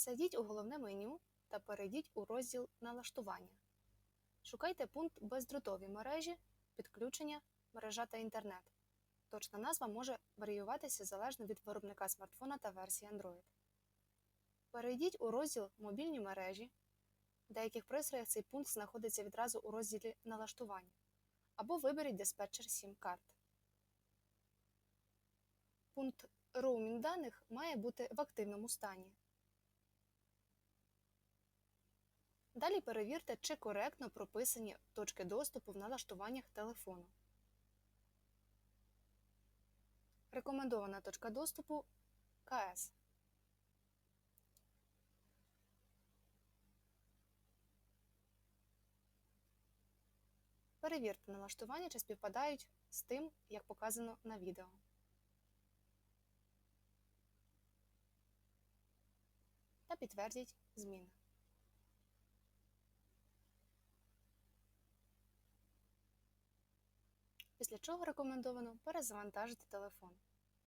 Зайдіть у головне меню та перейдіть у розділ Налаштування. Шукайте пункт Бездротові мережі, підключення, мережа та інтернет. Точна назва може варіюватися залежно від виробника смартфона та версії Android. Перейдіть у розділ Мобільні мережі. В деяких пристроях цей пункт знаходиться відразу у розділі Налаштування або виберіть диспетчер SIM карт. Пункт роумінг даних має бути в активному стані. Далі перевірте, чи коректно прописані точки доступу в налаштуваннях телефону. Рекомендована точка доступу КС. Перевірте налаштування, чи співпадають з тим, як показано на відео. Та підтвердіть зміни. Після чого рекомендовано перезавантажити телефон.